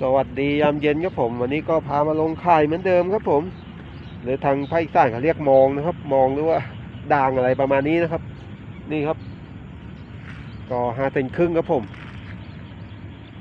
สวัสดียามเย็นครับผมวันนี้ก็พามาลงค่ายเหมือนเดิมครับผม หรือทางภาคอีสานเขาเรียกมองนะครับ มองหรือว่าด่างอะไรประมาณนี้นะครับ นี่ครับ ก็ห้าเซนครึ่งครับผม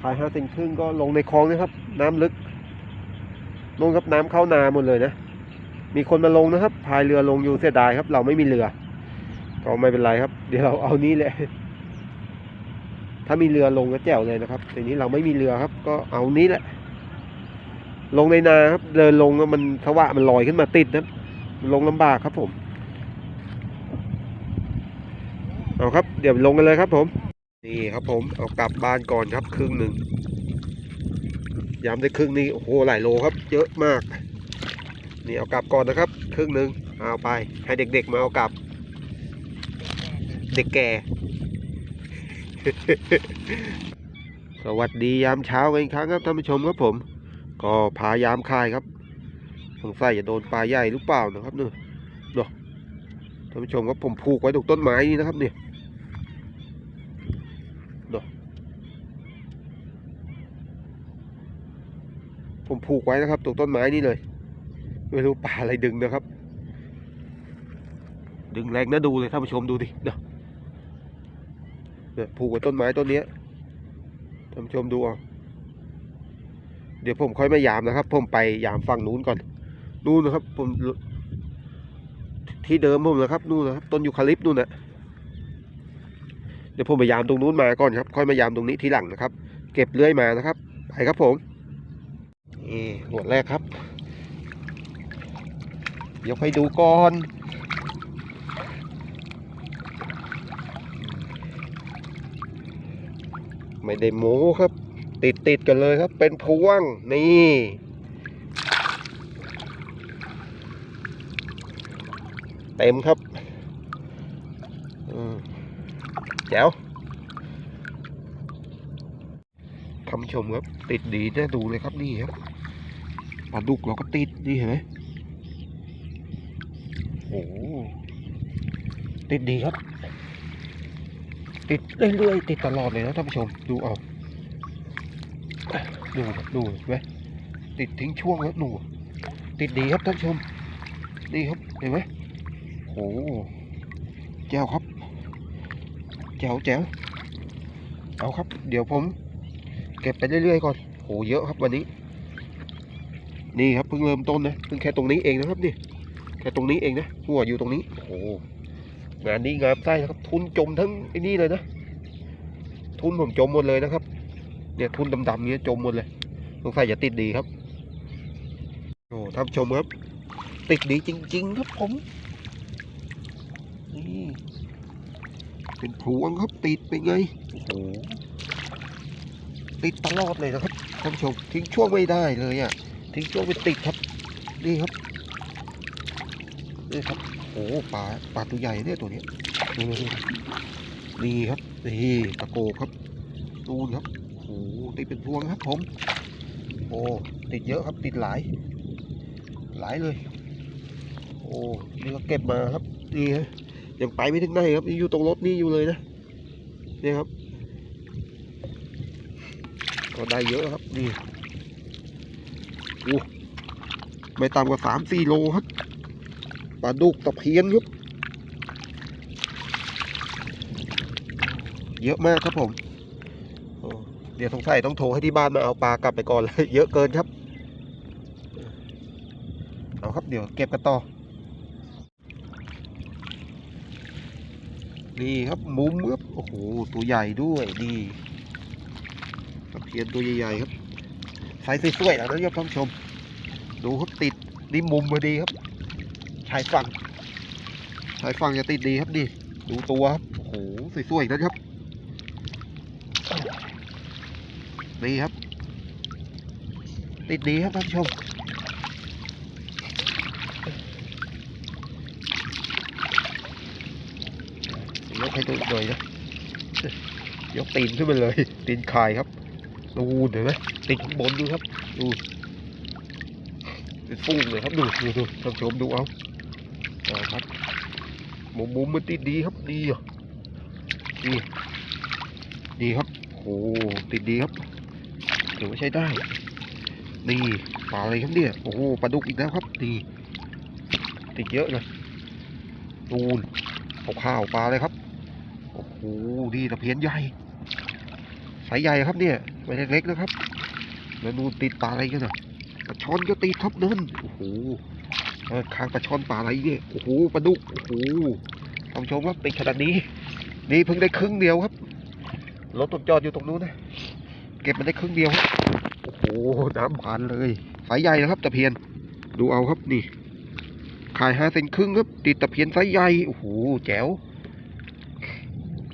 พายห้าเซนครึ่งก็ลงในคลองนะครับ น้ำลึกลงครับน้ำเข้านาหมดเลยนะ มีคนมาลงนะครับพายเรือลงอยู่เสียดายครับ เราไม่มีเรือ ก็ไม่เป็นไรครับ เดี๋ยวเราเอานี้แหละ ถ้ามีเรือลงก็แจ๋วเลยนะครับทีนี้เราไม่มีเรือครับ ก็เอานี้แหละ ลงในนาครับ เดินลงแล้วมันสวะมันลอยขึ้นมาติดนะลงลำบากครับผมเอาครับ เดี๋ยวลงกันเลยครับ ผม นี่ครับ ผมเอากลับบ้านก่อนครับ ครึ่งหนึ่งย้ำได้ครึ่งนี้โอ้โหหลายโลครับ เยอะมาก นี่เอากลับก่อนนะครับ ครึ่งหนึ่งเอาไป ให้เด็กๆมาเอากลับ เด็กแก่ สวัสดียามเช้ากันอีกครั้งครับท่านผู้ชมครับผม ก็พายามคายครับสงสัยจะโดนปลาใหญ่หรือเปล่านะครับเนี่ยเนาะท่านผู้ชมครับผมผูกไว้ตรงต้นไม้นี่นะครับเนี่ยเนาะผมผูกไว้นะครับตรงต้นไม้นี่เลยไม่รู้ปลาอะไรดึงนะครับ ดึงแรงนะดูเลยท่านผู้ชมดูดิเนาะ เนี่ยผูกไว้ต้นไม้ต้นเนี้ยท่านผู้ชมดูเอาเดี๋ยวผมค่อยมายามนะครับ ผมไปยามฝั่งนู้นก่อน นู่นนะครับ ผม ที่เดิมผมนะครับ นู่นนะครับต้นยูคาลิปต์นู่นนะเดี๋ยวผมไปยามตรงนู้นมาก่อนครับ ค่อยมายามตรงนี้ทีหลังนะครับ เก็บเลื่อยมานะครับ ไปครับผมนี่หัวแรกครับยกให้ดูก่อน ไม่ได้โม้ครับ ติดติดกันเลยครับ เป็นพวงนี่เต็มครับอืมแจ๋วคำชมครับ ติดดีน่าดูเลยครับนี่ครับปลาดุกเราก็ติดนี่เห็นไหมโอ้ติดดีครับ ติดเรื่อยๆติดตลอดเลยนะท่านผู้ชมดูเอาดูดูเห็นไหมติดทิ้งช่วงแล้วดูติดดีครับท่านผู้ชมนี่ครับเห็นไหมโอ้แจ๋วครับแจ๋วแจ๋วเอาครับ เดี๋ยวผม เก็บไปเรื่อยๆก่อนโหเยอะครับวันนี้ นี่ครับเพิ่งเริ่มต้นนะเพิ่งแค่ตรงนี้เองนะครับนี่แค่ตรงนี้เองนะหัวอยู่ตรงนี้โอ้โห งานนี้งามไส้นะครับ ทุนจมทั้งไอ้นี่เลยนะ ทุนผมจมหมดเลยนะครับ เนี่ยทุนดำๆเนี้ยจมหมดเลยสงสัยจะติดดีครับโอ้ท่านชมครับ ติดดีจริง ๆ ครับผมนี่เป็นพวงครับติดไปไงโอ้โหติดตลอดเลยนะครับท่านชมทิ้งช่วงไม่ได้เลยอะทิ้งช่วงไปติดครับนี่ครับนี่ครับ โอ้ปลาปลาตัวใหญ่เนี่ยตัวนี้ดูดูดูนี่ครับนี่ตะโกครับดูนครับโอ้ติดเป็นพวงครับผม โอ้ติดเยอะครับติดหลาย หลายเลย โอ้นี่ก็เก็บมาครับนี่ฮะยังไปไม่ถึงไหนครับอยู่ตรงรถนี่อยู่เลยนะนี่ครับ ก็ได้เยอะครับนี่โอ้ไม่ต่ำกว่าสามสี่โลครับ ปลาดุกตะเพียนครับเยอะมากครับผม เดี๋ยวสงสัยต้องโทรให้ที่บ้านมาเอาปลากลับไปก่อนเลยเยอะเกินครับ เอาครับเดี๋ยวเก็บกันต่อ นี่ครับมุมครับโอ้โหตัวใหญ่ด้วยนี่ตะเพียนตัวใหญ่ๆครับไซส์สวยๆแล้วนะครับท่านผู้ชม ดูครับติดนี่มุมพอดีครับ ชายฝั่งชายฝั่งจะติดดีครับนี่ดูตัวครับโอ้โหสวยๆนะครับนี่ครับ ติดดีครับท่านผู้ชมยกให้ดูหน่อยนะยกตีนขึ้นมาเลย ตีนคายครับดูเห็นไหมติดข้างบนดูครับ ดูเป็นฟูงเลยครับดูดูดูท่านผู้ชมดูเอา ครับมุมมุมมันติดดีครับดีอะดีดีครับโอ้ติดดีครับถือว่าใช้ได้นี่ปลาอะไรครับเนี่ยโอ้โหปลาดุกอีกแล้วครับนี่ติดเยอะเลยนูนเอาข้าวปลาเลยครับโอ้โหนี่ตะเพียนใหญ่สายใหญ่ครับเนี่ยไม่เล็กๆนะครับแล้วนูนติดปลาอะไรกันอะปลาช่อนก็ติดครับนั่นโอ้โห เออค้างปลาช่อนปลาอะไรเนี่ยโอ้โหปลาดุกโอ้โหท่านผู้ชมครับติดขนาดนี้ นี่เพิ่งได้ครึ่งเดียวครับรถตกจอดอยู่ตรงนู้นนะเก็บมันได้ครึ่งเดียวครับโอ้โหน้ำผ่านเลย สายใหญ่นะครับตะเพียน ดูเอาครับนี่ ขายห้าเซนครึ่งครับ ติดตะเพียนสายใหญ่โอ้โหแจ๋ว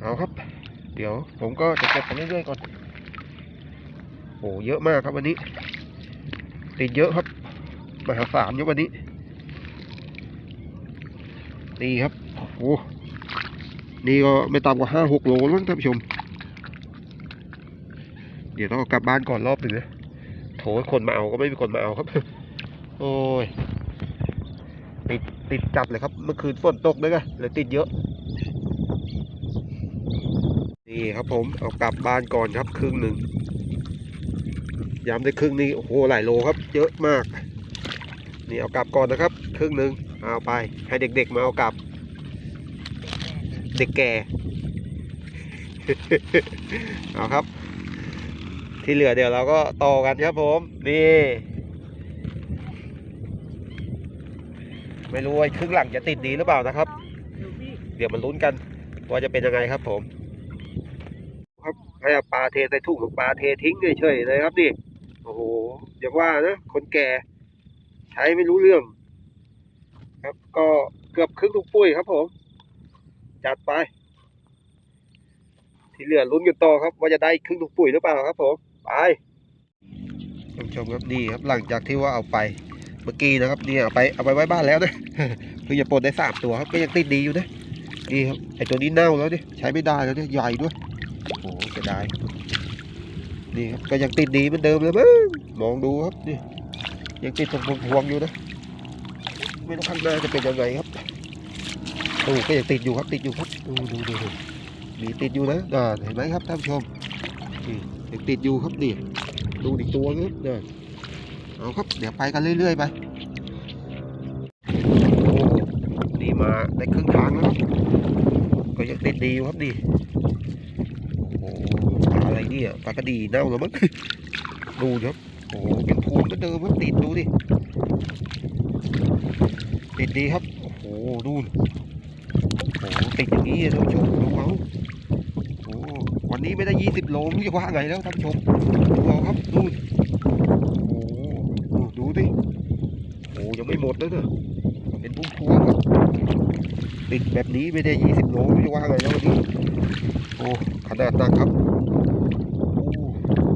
เอาครับ เดี๋ยวผมก็จะเก็บไปเรื่อยๆก่อนโอ้เยอะมากครับวันนี้ ติดเยอะครับมหาศาลเยอะวันนี้ นี่ครับโอ้นี่ก็ไม่ต่ำกว่าห้าหกโลแล้วท่านผู้ชม เดี๋ยวต้องกลับบ้านก่อนรอบหนึ่งนะโถคนมาเอาก็ไม่มีคนมาเอาครับ โอ้ย ติดติดจัดเลยครับ เมื่อคืนฝนตกด้วยกันเลยติดเยอะ นี่ครับผมเอากลับบ้านก่อนครับครึ่งหนึ่งย้ำได้ครึ่งนี้โอ้โหหลายโลครับ เยอะมาก นี่เอากลับก่อนนะครับ ครึ่งหนึ่ง เอาไป ให้เด็กๆมาเอากลับ เด็กแก่ เอาครับ ที่เหลือเดี๋ยวเราก็ต่อกันครับผม นี่ ไม่รู้ว่าครึ่งหลังจะติดดีหรือเปล่านะครับ เดี๋ยวมันลุ้นกัน ว่าจะเป็นยังไงครับผม ครับให้ปลาเทใส่ถุงหรือปลาเททิ้งเฉยๆเลยครับนี่ โอ้โหอย่างว่านะ คนแก่ ใช้ไม่รู้เรื่อง ครับ ก็เกือบครึ่งถุงปุ้ยครับผม จัดไป ที่เหลือลุ้นกันต่อครับ ว่าจะได้ครึ่งถุงปุ๋ยหรือเปล่าครับผมไปท่านผู้ชมครับนี่ครับหลังจากที่ว่าเอาไปเมื่อกี้นะครับนี่เอาไปเอาไปไว้บ้านแล้วนะเพิ่งจะปลดได้สามตัวครับก็ยังติดดีอยู่นะนี่ครับไอตัวนี้เน่าแล้วดิใช้ไม่ได้แล้วเนี่ยใหญ่ด้วยโอ้โหเสียดายนี่ครับก็ยังติดดีเหมือนเดิมเลยมั้งมองดูครับนี่ยังติดตรงพวงอยู่นะ ไม่รู้ข้างหน้าจะเป็นยังไงครับโอ้ก็ยังติดอยู่ครับติดอยู่ครับดูดูดูดูมีติดอยู่นะน่าเห็นไหมครับท่านผู้ชมนี่ยังติดอยู่ครับนี่ดูอีกตัวนึงนะเอาครับเดี๋ยวไปกันเรื่อยๆไปนี่มาได้ครึ่งทางแล้วครับก็ยังติดดีอยู่ครับนี่โอ้อะไรเนี่ยปลากระดีเน่าแล้วมั้งดูครับโอ้เป็นพูนเหมือนเดิมครับติดดูดิ ติดดีครับ โอ้โหดูนโอ้โหติดอย่างนี้ท่านผู้ชมดูเอาโอ้วันนี้ไม่ได้ยี่สิบโลไม่จะว่าไงแล้วท่านผู้ชมดูเอาครับดูโอ้ดูดิโอ้ยังไม่หมดเลยเนอะเป็นพุ่งพวงครับติดแบบนี้ไม่ได้ยี่สิบโลไม่จะว่าไงแล้ววันนี้โอ้ขนาดหนักครับโอ้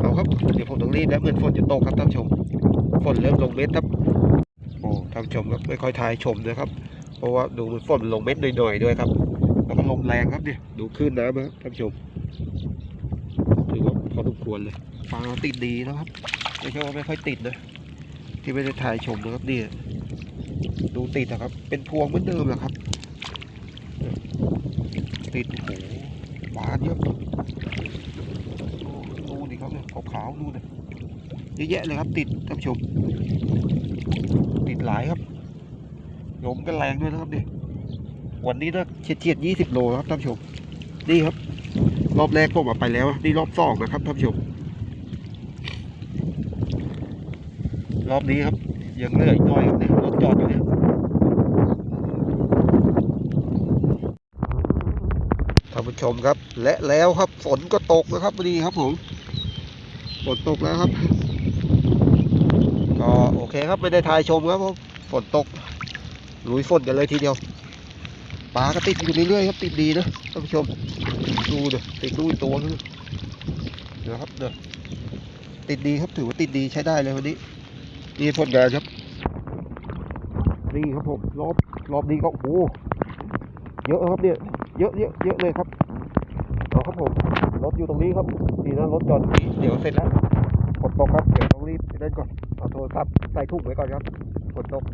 เอาครับเดี๋ยวผมต้องรีบแล้วเหมือนฝนจะตกครับท่านผู้ชมฝนเริ่มลงเม็ดครับ ท่านชมครับไม่ค่อยทายชมนะครับ เพราะว่าดูฝนลงเม็ดหน่อยๆด้วยครับแล้วก็ลมแรงครับเนี่ยดูคลื่นน้ำนะครับท่านผู้ชมถือว่าพอสมควรเลยปลาติดดีนะครับไม่ใช่ว่าไม่ค่อยติดนะที่ไม่ได้ถ่ายชมนะครับเนี่ยดูติดนะครับ เป็นพวงเหมือนเดิมแหละครับ ติดโอ้โหบานเยอะดูดิครับเนี่ยขาวๆดูเนะ เยอะแยะเลยครับ ติดท่านผู้ชม ติดหลายครับลมก็แรงด้วยนะครับเนี่ยวันนี้นะเฉียดเฉียดยี่สิบโลครับท่านผู้ชมนี่ครับ รอบแรกผมเอาไปแล้วนี่รอบสองนะครับท่านผู้ชม รอบนี้ครับยังเหลืออีกหน้อยครับเนี่ยรถจอดอยู่เนี่ยท่านผู้ชมครับ และแล้วครับฝนก็ตกนะครับพอดีครับผมฝนตกแล้วครับ ครับไม่ได้ถ่ายชมครับผมฝนตกลุยฝนกันเลยทีเดียวปลาก็ติดอยู่เรื่อยๆครับติดดีนะท่านผู้ชมดูเด้อติดดูตัวนึงนะครับเด้อติดดีครับถือว่าติดดีใช้ได้เลยวันนี้นี่ผลงานครับนี่ครับผมรอบรอบนี้ก็โอ้โหเยอะครับเนี่ยเยอะเยอะเยอะเลยครับเอาครับผมรถอยู่ตรงนี้ครับดีนะรถจอดเดี๋ยวเสร็จแล้วฝนตกครับเดี๋ยวต้องรีบไปนั่นก่อน เอาโทรศัพท์ใส่ถุงไว้ก่อนครับฝนตก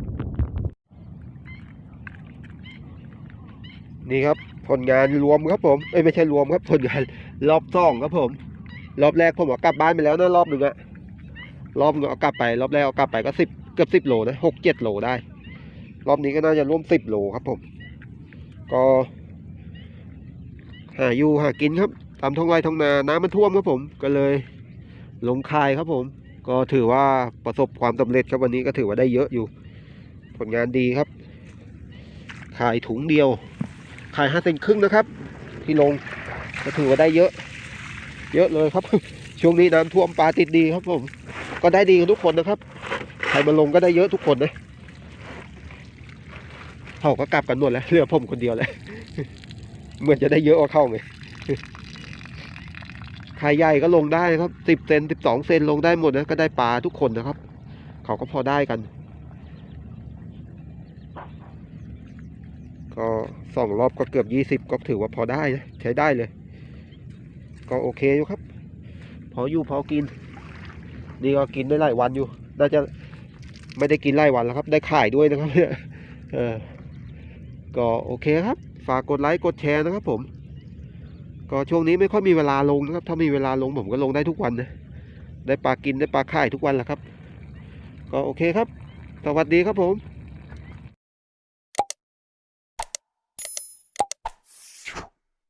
นี่ครับผลงานรวมครับผมเอ้ยไม่ใช่รวมครับผลงานรอบสองครับผม รอบแรกผมเอากลับบ้านไปแล้วนะรอบหนึ่งอะรอบหนึ่งเอากลับไป รอบแรกเอากลับไปก็สิบเกือบสิบโลนะหกเจ็ดโลได้ รอบนี้ก็น่าจะร่วมสิบโลครับผม ก็หาอยู่หากินครับตามท้องไร่ท้องนาน้ำมันท่วมครับผม ก็เลยลงคายครับผม ก็ถือว่าประสบความสำเร็จครับวันนี้ก็ถือว่าได้เยอะอยู่ ผลงานดีครับ ขายถุงเดียว ขายห้าเซนครึ่งนะครับ ที่ลงก็ถือว่าได้เยอะ เยอะเลยครับ ช่วงนี้น้ำท่วมปลาติดดีครับผม ก็ได้ดีกันทุกคนนะครับ ใครมาลงก็ได้เยอะทุกคนนะเขาก็กลับกันหมดแล้วเหลือผมคนเดียวเลยเหมือนจะได้เยอะกว่าเข้าไง ใครใหญ่ก็ลงได้ครับสิบเซนสิบสองเซนลงได้หมดนะก็ได้ปลาทุกคนนะครับ เขาก็พอได้กัน ก็สองรอบก็เกือบยี่สิบก็ถือว่าพอได้ใช้ได้เลย ก็โอเคอยู่ครับ พออยู่พอกิน นี่ก็กินได้หลายวันอยู่ น่าจะไม่ได้กินหลายวันแล้วครับ ได้ขายด้วยนะครับเนี่ยเออก็โอเคครับ ฝากกดไลค์กดแชร์นะครับผม ก็ช่วงนี้ไม่ค่อยมีเวลาลงนะครับ ถ้ามีเวลาลงผมก็ลงได้ทุกวันนะ ได้ปลากินได้ปลาข่ายทุกวันแหละครับ ก็โอเคครับ สวัสดีครับผม